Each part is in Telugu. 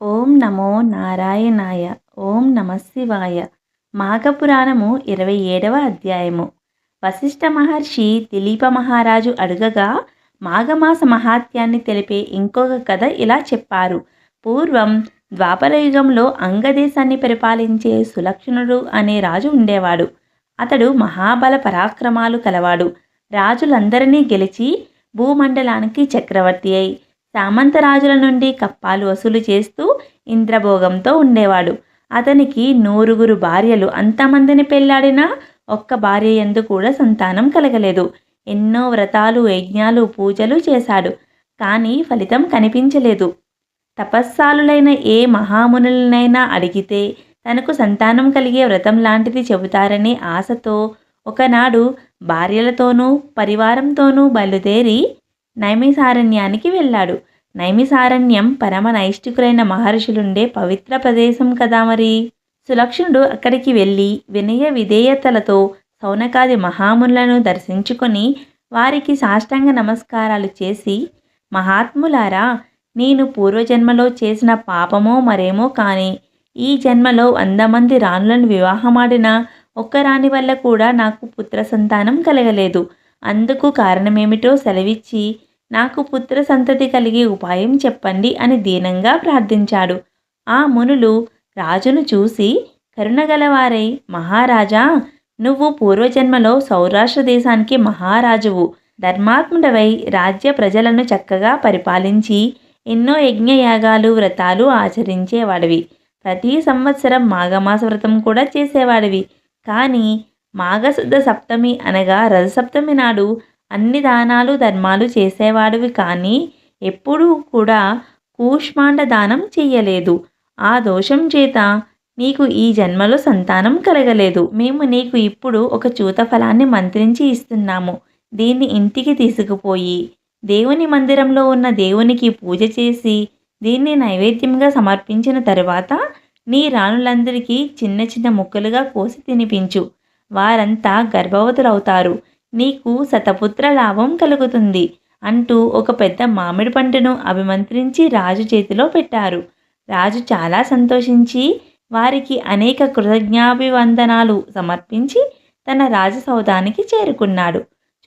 ఓం నమో నారాయణాయ. ఓం నమశివాయ మాఘపురాణము ఇరవై ఏడవ అధ్యాయము. వశిష్ఠ మహర్షి దిలీప మహారాజు అడుగగా మాఘమాస మహాత్యాన్ని తెలిపే ఇంకొక కథ ఇలా చెప్పారు. పూర్వం ద్వాపరయుగంలో అంగదేశాన్ని పరిపాలించే సులక్షణుడు అనే రాజు ఉండేవాడు. అతడు మహాబల పరాక్రమాలు కలవాడు. రాజులందరినీ గెలిచి భూమండలానికి చక్రవర్తి అయి సామంతరాజుల నుండి కప్పాలు వసూలు చేస్తూ ఇంద్రభోగంతో ఉండేవాడు. అతనికి నూరుగురు భార్యలు అంతమందిని పెళ్ళాడినా ఒక్క భార్య ఎందు కూడా సంతానం కలగలేదు. ఎన్నో వ్రతాలు యజ్ఞాలు పూజలు చేశాడు. కానీ ఫలితం కనిపించలేదు. తపస్సాలులైన ఏ మహామునులనైనా అడిగితే తనకు సంతానం కలిగే వ్రతం లాంటిది చెబుతారనే ఆశతో ఒకనాడు భార్యలతోనూ పరివారంతోనూ బయలుదేరి నైమిసారణ్యానికి వెళ్ళాడు. నైమిసారణ్యం పరమ నైష్టికులైన మహర్షులుండే పవిత్ర ప్రదేశం కదా మరి. సులక్షణుడు అక్కడికి వెళ్ళి వినయ విధేయతలతో సౌనకాది మహాములను దర్శించుకొని వారికి సాష్టాంగ నమస్కారాలు చేసి మహాత్ములారా నేను పూర్వజన్మలో చేసిన పాపమో మరేమో కానీ ఈ జన్మలో వంద మంది రాణులను వివాహమాడిన ఒక్క రాణి వల్ల కూడా నాకు పుత్ర సంతానం కలగలేదు. అందుకు కారణమేమిటో సెలవిచ్చి నాకు పుత్ర సంతతి కలిగే ఉపాయం చెప్పండి అని దీనంగా ప్రార్థించాడు. ఆ మునులు రాజును చూసి కరుణగలవారై మహారాజా నువ్వు పూర్వజన్మలో సౌరాష్ట్ర దేశానికి మహారాజువు. ధర్మాత్ముడవై రాజ్య ప్రజలను చక్కగా పరిపాలించి ఎన్నో యజ్ఞయాగాలు వ్రతాలు ఆచరించేవాడివి. ప్రతి సంవత్సరం మాఘమాస వ్రతం కూడా చేసేవాడివి. కానీ మాఘశుద్ధ సప్తమి అనగా రథసప్తమి నాడు అన్ని దానాలు ధర్మాలు చేసేవాడివి కానీ ఎప్పుడూ కూడా కూష్మాండ దానం చెయ్యలేదు. ఆ దోషం చేత నీకు ఈ జన్మలో సంతానం కలగలేదు. మేము నీకు ఇప్పుడు ఒక చూత ఫలాన్ని మంత్రించి ఇస్తున్నాము. దీన్ని ఇంటికి తీసుకుపోయి దేవుని మందిరంలో ఉన్న దేవునికి పూజ చేసి దీన్ని నైవేద్యంగా సమర్పించిన తర్వాత నీ రాణులందరికీ చిన్న చిన్న ముక్కలుగా కోసి తినిపించు. వారంతా గర్భవతులవుతారు. నీకు శతపుత్ర లాభం కలుగుతుంది అంటూ ఒక పెద్ద మామిడి పంటను అభిమంత్రించి రాజు చేతిలో పెట్టారు. రాజు చాలా సంతోషించి వారికి అనేక కృతజ్ఞాభివందనాలు సమర్పించి తన రాజసౌధానికి చేరుకున్నాడు.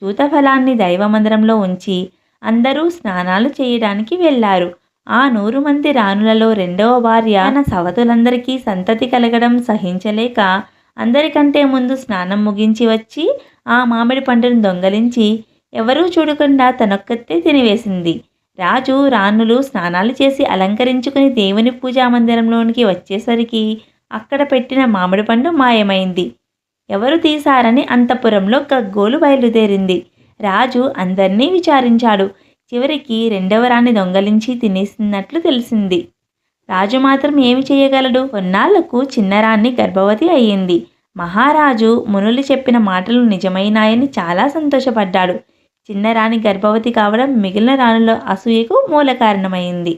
చూతఫలాన్ని దైవమందిరంలో ఉంచి అందరూ స్నానాలు చేయడానికి వెళ్ళారు. ఆ నూరు మంది రాణులలో రెండవ భార్య తన సవతులందరికీ సంతతి కలగడం సహించలేక అందరికంటే ముందు స్నానం ముగించి వచ్చి ఆ మామిడి పండును దొంగలించి ఎవరూ చూడకుండా తనొక్కతే తినివేసింది. రాజు రాణులు స్నానాలు చేసి అలంకరించుకుని దేవుని పూజా మందిరంలోనికి వచ్చేసరికి అక్కడ పెట్టిన మామిడి పండు మాయమైంది. ఎవరు తీశారని అంతపురంలో గగ్గోలు బయలుదేరింది. రాజు అందరినీ విచారించాడు. చివరికి రెండవ రాణి దొంగలించి తినేసినట్లు తెలిసింది. రాజు మాత్రం ఏమి చేయగలడు? కొన్నాళ్ళకు చిన్నరాణి గర్భవతి అయ్యింది. మహారాజు మునులు చెప్పిన మాటలు నిజమైనాయని చాలా సంతోషపడ్డాడు. చిన్నరాణి గర్భవతి కావడం మిగిలిన రాణుల అసూయకు మూల కారణమైంది.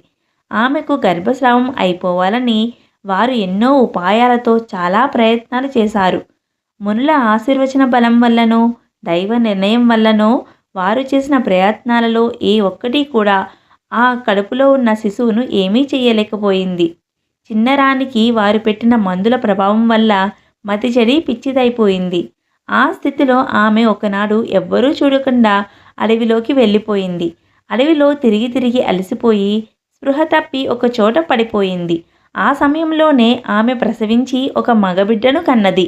ఆమెకు గర్భస్రావం అయిపోవాలని వారు ఎన్నో ఉపాయాలతో చాలా ప్రయత్నాలు చేశారు. మునుల ఆశీర్వచన బలం వల్లనో దైవ నిర్ణయం వల్లనో వారు చేసిన ప్రయత్నాలలో ఏ ఒక్కటి కూడా ఆ కడుపులో ఉన్న శిశువును ఏమీ చేయలేకపోయింది చిన్నరానికి వారు పెట్టిన మందుల ప్రభావం వల్ల మతి చెడి పిచ్చిదైపోయింది. ఆ స్థితిలో ఆమె ఒకనాడు ఎవ్వరూ చూడకుండా అడవిలోకి వెళ్ళిపోయింది. అడవిలో తిరిగి తిరిగి అలసిపోయి స్పృహ తప్పి ఒక చోట పడిపోయింది. ఆ సమయంలోనే ఆమె ప్రసవించి ఒక మగబిడ్డను కన్నది.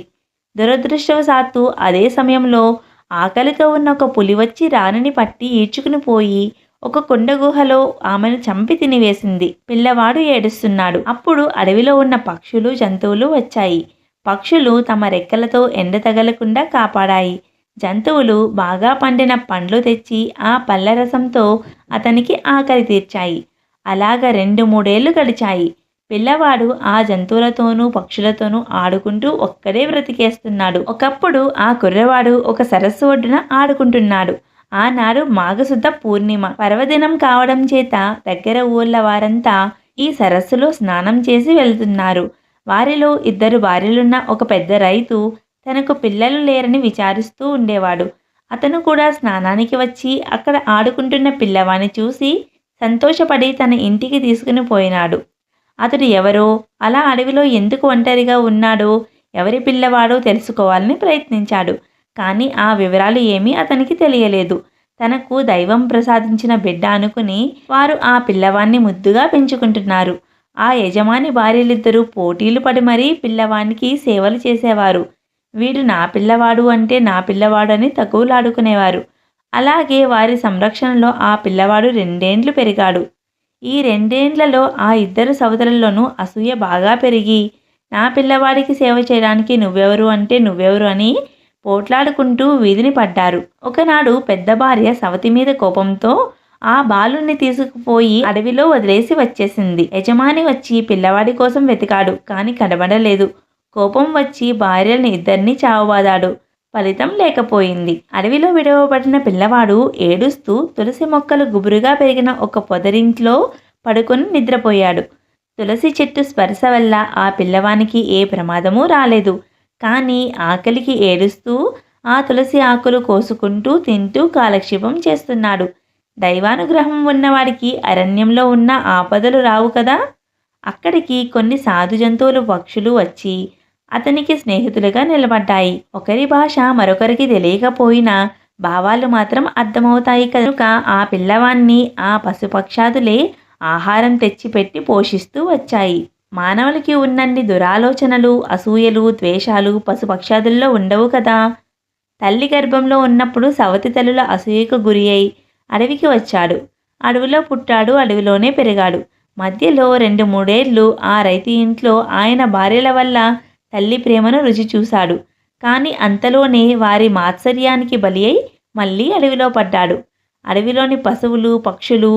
దురదృష్టవశాత్తు అదే సమయంలో ఆకలితో ఉన్న ఒక పులి వచ్చి రాణిని పట్టి ఈడ్చుకుని పోయి ఒక కొండ గుహలో ఆమెను చంపి తినివేసింది. పిల్లవాడు ఏడుస్తున్నాడు. అప్పుడు అడవిలో ఉన్న పక్షులు జంతువులు వచ్చాయి. పక్షులు తమ రెక్కలతో ఎండ తగలకుండా కాపాడాయి. జంతువులు బాగా పండిన పండ్లు తెచ్చి ఆ పళ్ళ రసంతో అతనికి ఆకలి తీర్చాయి. అలాగ రెండు మూడేళ్ళు గడిచాయి. పిల్లవాడు ఆ జంతువులతోనూ పక్షులతోనూ ఆడుకుంటూ ఒక్కడే బ్రతికేస్తున్నాడు. ఒకప్పుడు ఆ కుర్రవాడు ఒక సరస్సు ఒడ్డున ఆడుకుంటున్నాడు. ఆనాడు మాఘశుద్ధ పూర్ణిమ. పర్వదినం కావడం చేత దగ్గర ఊళ్ళ వారంతా ఈ సరస్సులో స్నానం చేసి వెళ్తున్నారు. వారిలో ఇద్దరు భార్యలున్న ఒక పెద్ద రైతు తనకు పిల్లలు లేరని విచారిస్తూ ఉండేవాడు. అతను కూడా స్నానానికి వచ్చి అక్కడ ఆడుకుంటున్న పిల్లవాని చూసి సంతోషపడి తన ఇంటికి తీసుకుని పోయినాడు. అతడు ఎవరో అలా అడవిలో ఎందుకు ఒంటరిగా ఉన్నాడో ఎవరి పిల్లవాడో తెలుసుకోవాలని ప్రయత్నించాడు. కానీ ఆ వివరాలు ఏమీ అతనికి తెలియలేదు. తనకు దైవం ప్రసాదించిన బిడ్డ అనుకుని వారు ఆ పిల్లవాన్ని ముద్దుగా పెంచుకుంటున్నారు. ఆ యజమాని భార్యలిద్దరూ పోటీలు పడి మరీ పిల్లవానికి సేవలు చేసేవారు. వీడు నా పిల్లవాడు అంటే నా పిల్లవాడు అని తగువులాడుకునేవారు. అలాగే వారి సంరక్షణలో ఆ పిల్లవాడు రెండేండ్లు పెరిగాడు. ఈ రెండేండ్లలో ఆ ఇద్దరు సోదరుల్లోనూ అసూయ బాగా పెరిగి నా పిల్లవాడికి సేవ చేయడానికి నువ్వెవరు అంటే నువ్వెవరు అని పోట్లాడుకుంటూ వీధిని పడ్డారు. ఒకనాడు పెద్ద భార్య సవతి మీద కోపంతో ఆ బాలుని తీసుకుపోయి అడవిలో వదిలేసి వచ్చేసింది. యజమాని వచ్చి పిల్లవాడి కోసం వెతికాడు కానీ కనబడలేదు. కోపం వచ్చి భార్యని ఇద్దరిని చావబాదాడు. ఫలితం లేకపోయింది. అడవిలో విడవబడిన పిల్లవాడు ఏడుస్తూ తులసి మొక్కలు గుబురుగా పెరిగిన ఒక పొదరింట్లో పడుకొని నిద్రపోయాడు. తులసి చెట్టు స్పర్శ వల్ల ఆ పిల్లవానికి ఏ ప్రమాదమూ రాలేదు. కానీ ఆకలికి ఏడుస్తూ ఆ తులసి ఆకులు కోసుకుంటూ తింటూ కాలక్షేపం చేస్తున్నాడు. దైవానుగ్రహం ఉన్నవాడికి అరణ్యంలో ఉన్న ఆపదలు రావు కదా. అక్కడికి కొన్ని సాధు జంతువులు పక్షులు వచ్చి అతనికి స్నేహితులుగా నిలబడ్డాయి. ఒకరి భాష మరొకరికి తెలియకపోయినా భావాలు మాత్రం అర్థమవుతాయి కనుక ఆ పిల్లవాన్ని ఆ పశుపక్షాదులే ఆహారం తెచ్చిపెట్టి పోషిస్తూ వచ్చాయి. మానవులకి ఉన్నన్ని దురాలోచనలు అసూయలు ద్వేషాలు పశుపక్షాదుల్లో ఉండవు కదా. తల్లి గర్భంలో ఉన్నప్పుడు సవతి తల్లుల అసూయకు గురి అయి అడవికి వచ్చాడు. అడవిలో పుట్టాడు అడవిలోనే పెరిగాడు. మధ్యలో రెండు మూడేళ్ళు ఆ రైతు ఇంట్లో ఆయన భార్యల వల్ల తల్లి ప్రేమను రుచి చూశాడు. కానీ అంతలోనే వారి మాత్సర్యానికి బలి అయి మళ్ళీ అడవిలో పడ్డాడు. అడవిలోని పశువులు పక్షులు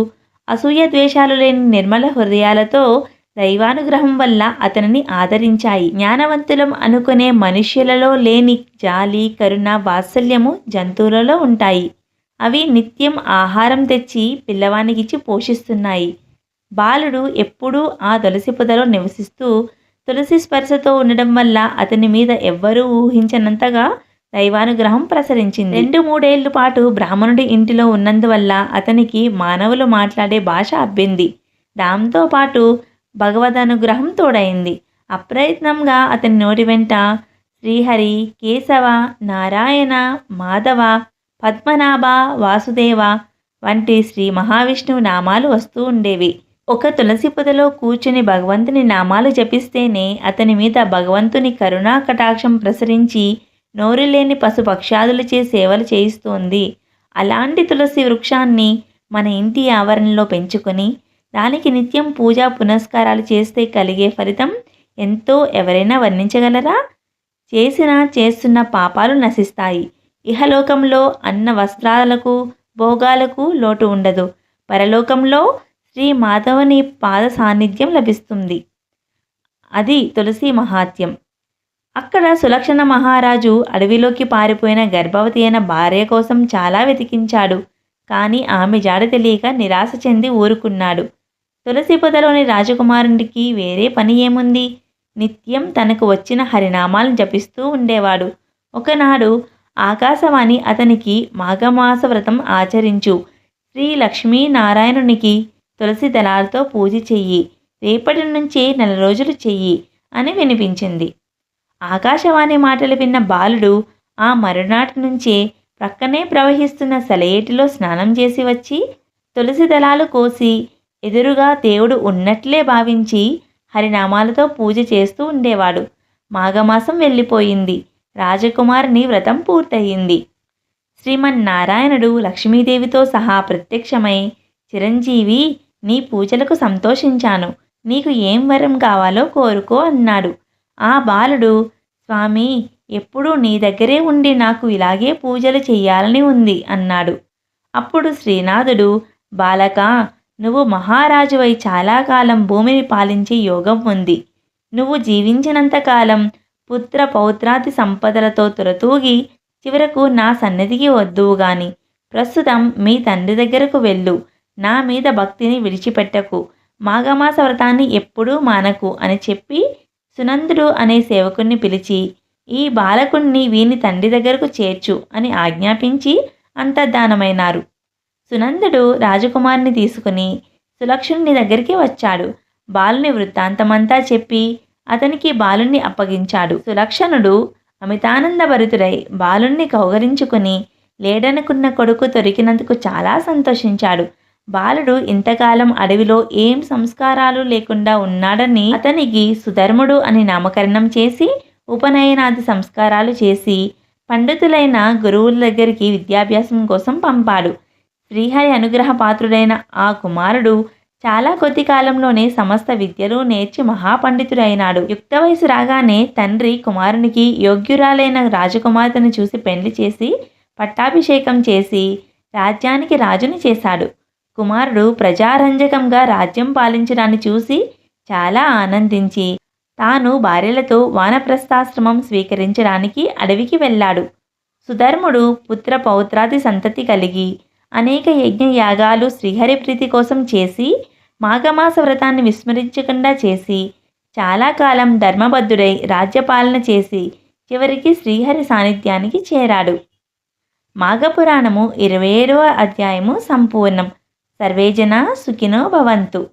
అసూయ ద్వేషాలు లేని నిర్మల హృదయాలతో దైవానుగ్రహం వల్ల అతనిని ఆదరించాయి. జ్ఞానవంతులం అనుకునే మనుష్యులలో లేని జాలి కరుణ వాత్సల్యము జంతువులలో ఉంటాయి. అవి నిత్యం ఆహారం తెచ్చి పిల్లవానికిచ్చి పోషిస్తున్నాయి. బాలుడు ఎప్పుడూ ఆ తులసి పొదలో నివసిస్తూ తులసి స్పర్శతో ఉండడం వల్ల అతని మీద ఎవ్వరూ ఊహించనంతగా దైవానుగ్రహం ప్రసరించింది. రెండు మూడేళ్ళ పాటు బ్రాహ్మణుడి ఇంటిలో ఉన్నందువల్ల అతనికి మానవులు మాట్లాడే భాష అబ్బింది. దాంతో పాటు భగవద్ అనుగ్రహం తోడైంది. అప్రయత్నంగా అతని నోటి వెంట శ్రీహరి కేశవ నారాయణ మాధవ పద్మనాభ వాసుదేవ వంటి శ్రీ మహావిష్ణువు నామాలు వస్తూ ఉండేవి. ఒక తులసి పొదలో కూర్చుని భగవంతుని నామాలు జపిస్తేనే అతని మీద భగవంతుని కరుణా కటాక్షం ప్రసరించి నోరు లేని పశుపక్షాదులచే సేవలు చేయిస్తోంది. అలాంటి తులసి వృక్షాన్ని మన ఇంటి ఆవరణలో పెంచుకొని దానికి నిత్యం పూజా పునస్కారాలు చేస్తే కలిగే ఫలితం ఎంతో ఎవరైనా వర్ణించగలరా? చేసిన చేస్తున్న పాపాలు నశిస్తాయి. ఇహలోకంలో అన్న వస్త్రాలకు భోగాలకు లోటు ఉండదు. పరలోకంలో శ్రీ మాధవుని పాద సాన్నిధ్యం లభిస్తుంది. అది తులసి మహాత్యం అక్కడ సులక్షణ మహారాజు అడవిలోకి పారిపోయిన గర్భవతి అయిన భార్య కోసం చాలా వెతికించాడు. కానీ ఆమె జాడ తెలియక నిరాశ చెంది ఊరుకున్నాడు. తులసి పొదలోని రాజకుమారునికి వేరే పని ఏముంది? నిత్యం తనకు వచ్చిన హరినామాలను జపిస్తూ ఉండేవాడు. ఒకనాడు ఆకాశవాణి అతనికి మాఘమాస వ్రతం ఆచరించు. శ్రీ లక్ష్మీనారాయణునికి తులసి దళాలతో పూజ చెయ్యి. రేపటి నుంచే నెల రోజులు చెయ్యి అని వినిపించింది. ఆకాశవాణి మాటలు విన్న బాలుడు ఆ మరునాటి నుంచే ప్రక్కనే ప్రవహిస్తున్న సెలయేటిలో స్నానం చేసి వచ్చి తులసి దళాలు కోసి ఎదురుగా దేవుడు ఉన్నట్లే భావించి హరినామాలతో పూజ చేస్తూ ఉండేవాడు. మాఘమాసం వెళ్ళిపోయింది. రాజకుమారిని వ్రతం పూర్తయింది. శ్రీమన్నారాయణుడు లక్ష్మీదేవితో సహా ప్రత్యక్షమై చిరంజీవి నీ పూజలకు సంతోషించాను. నీకు ఏం వరం కావాలో కోరుకో అన్నాడు. ఆ బాలుడు స్వామి ఎప్పుడూ నీ దగ్గరే ఉండి నాకు ఇలాగే పూజలు చెయ్యాలని ఉంది అన్నాడు. అప్పుడు శ్రీనాథుడు బాలక నువ్వు మహారాజువై చాలా కాలం భూమిని పాలించే యోగం ఉంది. నువ్వు జీవించినంతకాలం పుత్ర పౌత్రాది సంపదలతో తురతూగి చివరకు నా సన్నిధికి వద్దువు గాని. ప్రస్తుతం మీ తండ్రి దగ్గరకు వెళ్ళు. నా మీద భక్తిని విడిచిపెట్టకు. మాఘమాస వ్రతాన్ని ఎప్పుడూ మానకు అని చెప్పి సునందుడు అనే సేవకుణ్ణి పిలిచి ఈ బాలకుణ్ణి వీని తండ్రి దగ్గరకు చేర్చు అని ఆజ్ఞాపించి అంతర్ధానమైనారు. సునందుడు రాజకుమారిని తీసుకుని సులక్షణుని దగ్గరికి వచ్చాడు. బాలుని వృత్తాంతమంతా చెప్పి అతనికి బాలుణ్ణి అప్పగించాడు. సులక్షణుడు అమితానందభరితుడై బాలుణ్ణి కౌగరించుకుని లేడనుకున్న కొడుకు దొరికినందుకు చాలా సంతోషించాడు. బాలుడు ఇంతకాలం అడవిలో ఏం సంస్కారాలు లేకుండా ఉన్నాడని అతనికి సుధర్ముడు అని నామకరణం చేసి ఉపనయనాది సంస్కారాలు చేసి పండితులైన గురువుల దగ్గరికి విద్యాభ్యాసం కోసం పంపాడు. శ్రీహరి అనుగ్రహ పాత్రుడైన ఆ కుమారుడు చాలా కొద్ది కాలంలోనే సమస్త విద్యలు నేర్చి మహాపండితుడైనాడు. యుక్త వయసు రాగానే తండ్రి కుమారునికి యోగ్యురాలైన రాజకుమార్తెను చూసి పెళ్ళి చేసి పట్టాభిషేకం చేసి రాజ్యానికి రాజుని చేశాడు. కుమారుడు ప్రజారంజకంగా రాజ్యం పాలించడాన్ని చూసి చాలా ఆనందించి తాను భార్యలతో వానప్రస్థాశ్రమం స్వీకరించడానికి అడవికి వెళ్ళాడు. సుధర్ముడు పుత్ర పౌత్రాది సంతతి కలిగి అనేక యజ్ఞ యాగాలు శ్రీహరి ప్రీతి కోసం చేసి మాఘమాస వ్రతాన్ని విస్మరించకుండా చేసి చాలా కాలం ధర్మబద్ధుడై రాజ్యపాలన చేసి చివరికి శ్రీహరి సాన్నిధ్యానికి చేరాడు. మాఘపురాణము ఇరవై ఏడవ అధ్యాయము సంపూర్ణం. సర్వేజన సుఖినో భవంతు.